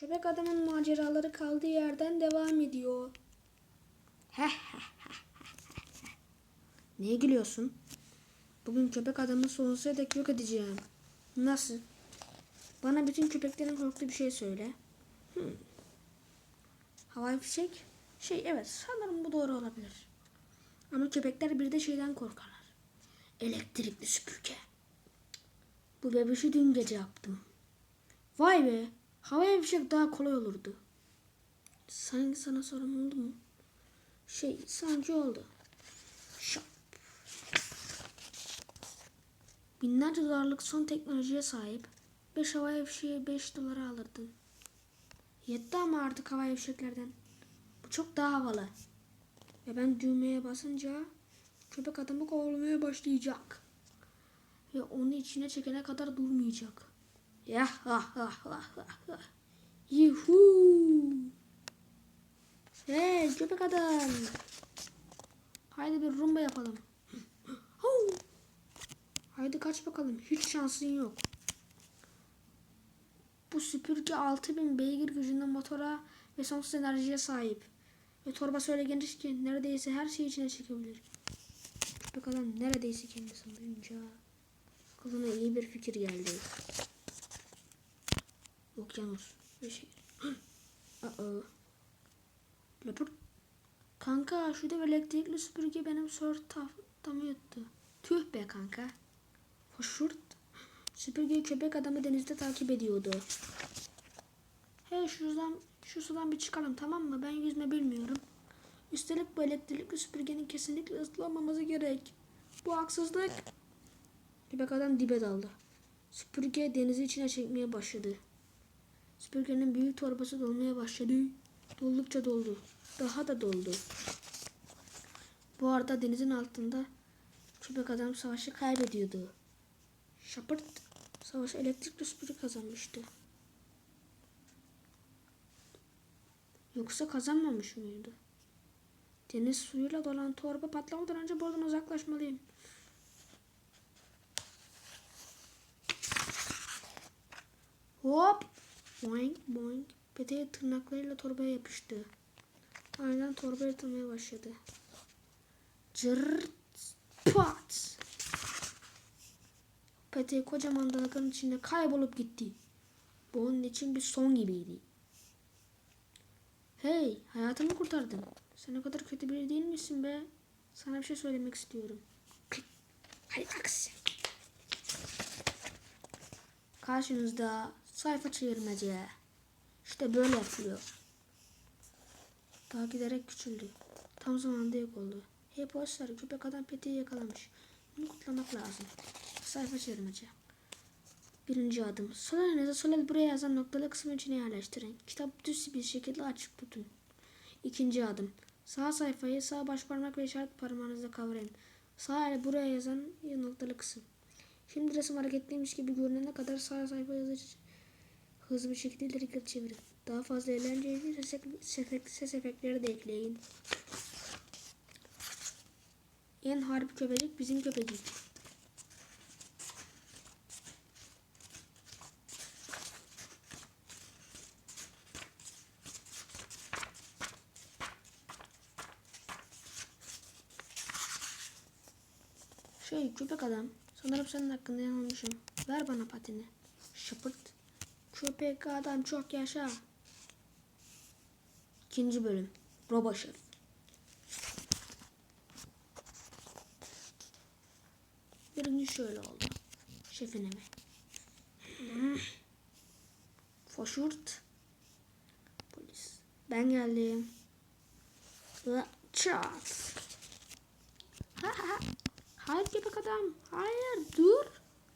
Köpek adamın maceraları kaldığı yerden devam ediyor. Niye gülüyorsun? Bugün köpek adamı sonsuza dek yok edeceğim. Nasıl? Bana bütün köpeklerin korktuğu bir şey söyle. Hmm. Havai fişek? Şey evet sanırım bu doğru olabilir. Ama köpekler bir de şeyden korkarlar. Elektrikli süpürge. Bu bebişi dün gece yaptım. Vay be. Havaya fişek daha kolay olurdu. Sanki sana sorum oldu mu? Şey sanki oldu. Şap. Binlerce dolarlık son teknolojiye sahip 5 havai fişeği 5 dolara alırdın. Yetti ama artık havai fişeklerden. Bu çok daha havalı. Ve ben düğmeye basınca köpek adamı kovalamaya başlayacak. Ve onu içine çekene kadar durmayacak. Ya ha ha ha ha ha. Yuhu. Hey köpek adam. Haydi bir rumba yapalım. Haydi kaç bakalım. Hiç şansın yok. Bu süpürge 6000 beygir gücünde motora ve sonsuz enerjiye sahip. Ve torbası öyle geniş ki neredeyse her şeyi içine çekebilir. Köpek adam neredeyse kendisi duyunca aklına iyi bir fikir geldi. Okyanus ve şehir. Uh-oh. Leopard. Kanka şu dev elektrikli süpürge benim sörtaftamı yuttu. Tüh be kanka. Hoşurt. Süpürge köpek adamı denizde takip ediyordu. Hey şuradan, şu sudan bir çıkalım tamam mı? Ben yüzme bilmiyorum. Üstelik bu elektrikli süpürgenin kesinlikle ıslanmaması gerek. Bu haksızlık. Köpek adam dibe daldı. Süpürge denizi içine çekmeye başladı. Süpürgenin büyük torbası dolmaya başladı. Doldukça doldu. Daha da doldu. Bu arada denizin altında köpek adam savaşı kaybediyordu. Shepard savaş elektrikli süpürge kazanmıştı. Yoksa kazanmamış mıydı? Deniz suyuyla dolan torba patlamadan önce buradan uzaklaşmalıyım. Hop! Boing boing. Peteği tırnaklarıyla torbaya yapıştı. Aniden torba yırtılmaya başladı. Cırt pat. Peteği kocaman dalganın içinde kaybolup gitti. Bu onun için bir son gibiydi. Hey, hayatımı kurtardın. Sen o kadar kötü biri değil misin be? Sana bir şey söylemek istiyorum. Hay aksi. Karşınızda sayfa çevirmece. İşte böyle yapılıyor. Daha giderek küçüldü. Tam zamanında yok oldu. Hey boş ver köpek adam petiyi yakalamış. Bunu kutlamak lazım. Sayfa çevirmece. Birinci adım. Sol elinizi sol el buraya yazan noktalı kısmın içine yerleştirin. Kitap düz bir şekilde açık tutun. İkinci adım. Sağ sayfayı sağ baş parmak ve işaret parmağınızla kavrayın. Sağ el buraya yazan noktalı kısım. Şimdi resim hareketliymiş gibi görünene kadar sağ sayfayı hızlı, hızlı bir şekilde ileri çevirin. Daha fazla eğlenceli ses, ses, ses efektleri de ekleyin. En harbi köpecik bizim köpecik. Şey köpek adam. Sanırım senin hakkında yanılmışım. Ver bana patini. Şıpırt. Köpek adam çok yaşa. İkinci bölüm. Robo Şef. Birinci şöyle oldu. Şefin evi. Foşurt. Polis. Ben geldim. Çat. Ha ha ha. Hayır köpek adam. Hayır dur.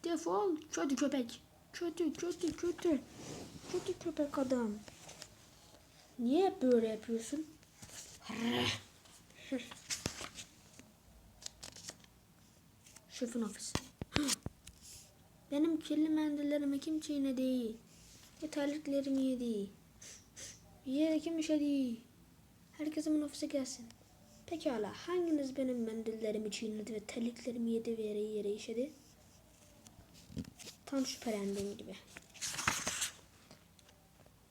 Defol. Kötü köpek. Kötü kötü kötü. Kötü köpek adam. Niye böyle yapıyorsun? Şefin ofisi. Benim kirli mendillerimi kim çiğnedi? Ve terliklerimi yedi. Kim işedi? Herkes hemen ofise gelsin. Pekala hanginiz benim mendillerimi çiğnedi ve terliklerimi yedi ve yere yere işedi? Tam şüphelendiğim gibi.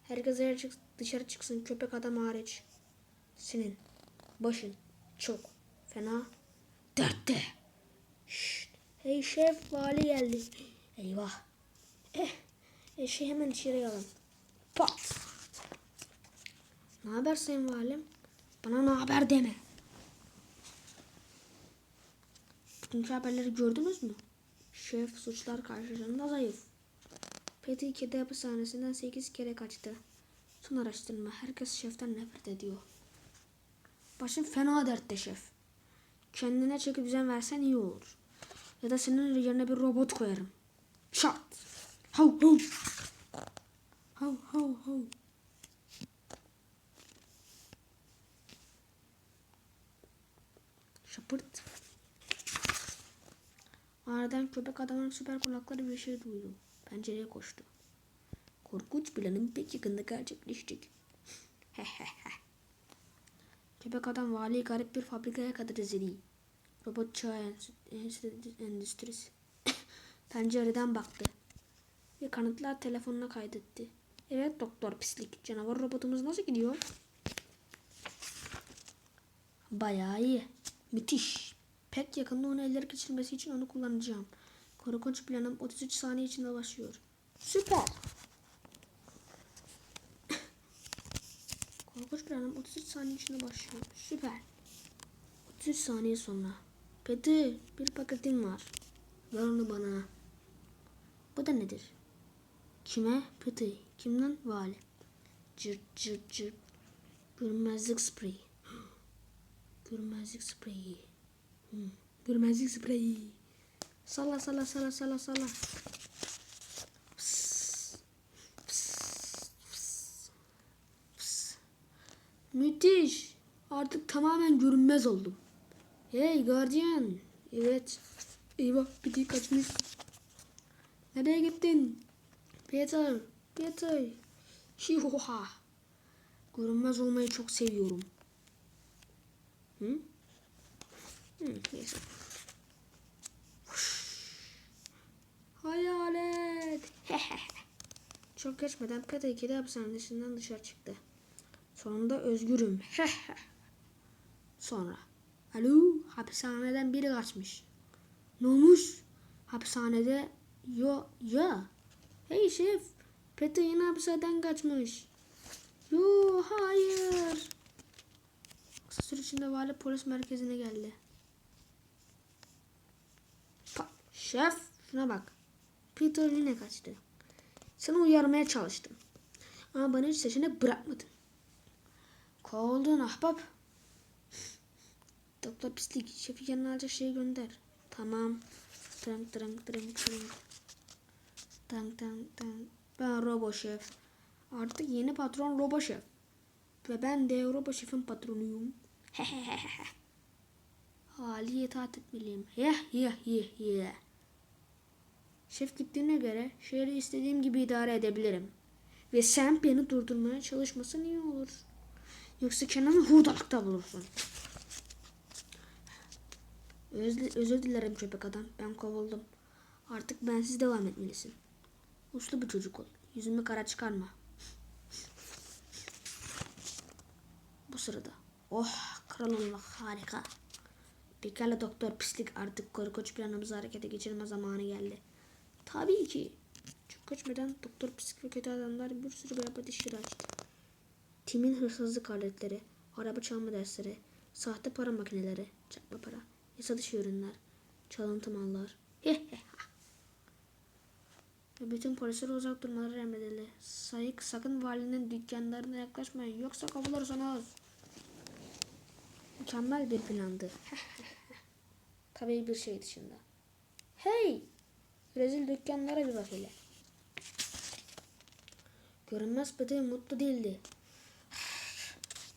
Herkes dışarı, çık- dışarı çıksın köpek adam hariç. Senin başın çok fena dertte. Şşt. Hey şef vali geldi. Eyvah. Eh. Eşi hemen içeri alın. Pat. Ne haber sayın valim? Bana ne haber deme. Bugünkü haberleri gördünüz mü? Şef suçlar karşısında zayıf. Petty kedi hapishanesinden 8 kere kaçtı. Son araştırma. Herkes şeften nefret ediyor. Başım fena dertte şef. Kendine çeki düzen versen iyi olur. Ya da senin yerine bir robot koyarım. Şart. Hav hav. Hav hav hav. Şapırt. Aradan köpek adamın süper kulakları bir şey duydu. Pencereye koştu. Korkunç planım pek yakında gerçekleşecek. köpek adam valiyi garip bir fabrikaya kadar izledi. Robot çağ endüstri- endüstrisi. Pencereden baktı. Ve kanıtlar telefonuna kaydetti. Evet doktor pislik. Canavar robotumuz nasıl gidiyor? Bayağı iyi. Müthiş. Pek yakında onu eller geçirmesi için onu kullanacağım. Korkunç planım 33 saniye içinde başlıyor. Süper. Korkunç planım 33 saniye içinde başlıyor. Süper. 33 saniye sonra. Peti bir paketim var. Ver onu bana. Bu da nedir? Kime? Peti. Kimden? Vali. Cırt cırt cırt. Görünmezlik spreyi. Görünmezlik spreyi. Görünmezlik spreyi. Salla salla salla salla salla. Müthiş. Artık tamamen görünmez oldum. Hey gardiyan. Evet. Eyvah bir kaçmış. Nereye gittin? Peter. Peter. Şihoha. Görünmez olmayı çok seviyorum. Hı? Hı, neyse. Hayalet. Çok geçmeden Peter kedi hapishanesinden dışarı çıktı. Sonunda özgürüm. Sonra. Alo, hapishaneden biri kaçmış. Ne olmuş? Hapishanede yo ya. Hey şef, Peter yine hapishaneden kaçmış. Yo hayır. Kısa süre içinde vali polis merkezine geldi. Şef şuna bak. Peter yine kaçtı. Seni uyarmaya çalıştım. Ama bana hiç seçenek bırakmadın. Kovuldun ahbap. Doktor pislik. Şefi yanına alacak şeyi gönder. Tamam. Tırınk tırınk tırınk tırınk. Tang tang tang. Ben Robo Şef. Artık yeni patron Robo Şef. Ve ben de Robo Şef'in patronuyum. Haliye itaat etmeliyim. Yeh yeh yeh yeh. Şef gittiğine göre şehri istediğim gibi idare edebilirim. Ve sen beni durdurmaya çalışmasan iyi olur. Yoksa kendini hurdalıkta bulursun. Özür, özür dilerim köpek adam. Ben kovuldum. Artık bensiz devam etmelisin. Uslu bir çocuk ol. Yüzümü kara çıkarma. Bu sırada. Oh kral olmak harika. Pekala doktor pislik artık korkunç planımızı harekete geçirme zamanı geldi. Tabii ki. Çok geçmeden doktor ve kötü adamlar bir sürü berbat işleri açtı. Tim'in hırsızlık aletleri, araba çalma dersleri, sahte para makineleri, çakma para, yasa dışı ürünler, çalıntı mallar. Ve bütün polislere uzak durmaları emredildi. Sayık sakın valinin dükkanlarına yaklaşmayın yoksa kovulursunuz. Mükemmel bir plandı. Tabii bir şey dışında. Hey! Rezil dükkanlara bir bak hele. Görünmez Pete mutlu değildi.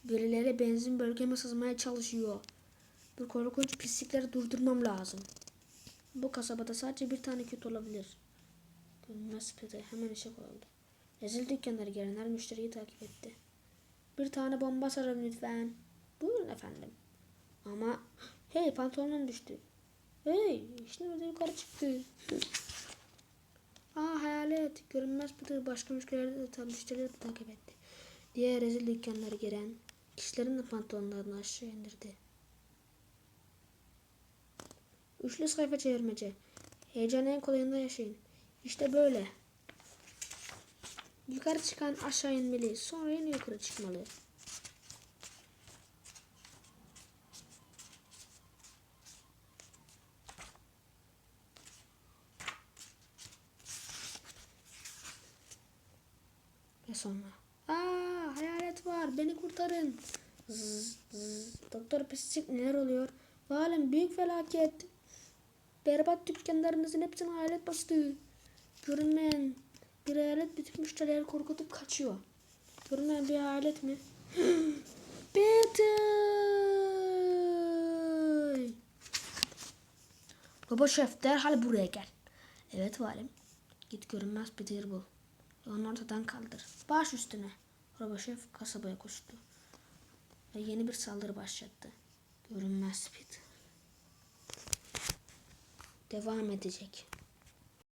Birileri benzin bölgeme sızmaya çalışıyor. Bu korkunç pislikleri durdurmam lazım. Bu kasabada sadece bir tane kötü olabilir. Görünmez Pete hemen işe koyuldu. Rezil dükkanları gelenler müşteriyi takip etti. Bir tane bomba sarın lütfen. Buyurun efendim. Ama hey pantolonum düştü. Hey işte orada yukarı çıktı. Aa hayalet. Görünmez Peter başka müşterileri de, tam müşterileri takip etti. Diğer rezil dükkanları giren kişilerin de pantolonlarını aşağı indirdi. Üçlü sayfa çevirmece. Heyecanı en kolayında yaşayın. İşte böyle. Yukarı çıkan aşağı inmeli. Sonra yine yukarı çıkmalı. Sonra. Aa hayalet var. Beni kurtarın. Zzz, zzz. Doktor Pisicik neler oluyor? Valem büyük felaket. Berbat dükkanlarınızın hepsini hayalet bastı. Görünmeyen bir hayalet bütün müşterileri korkutup kaçıyor. Görünmeyen bir hayalet mi? Peter! Baba şef derhal buraya gel. Evet valim. Git görünmez Peter'i bul. Onu ortadan kaldır. Baş üstüne. Baba şef kasabaya koştu. Ve yeni bir saldırı başlattı. Görünmez Peter. Devam edecek.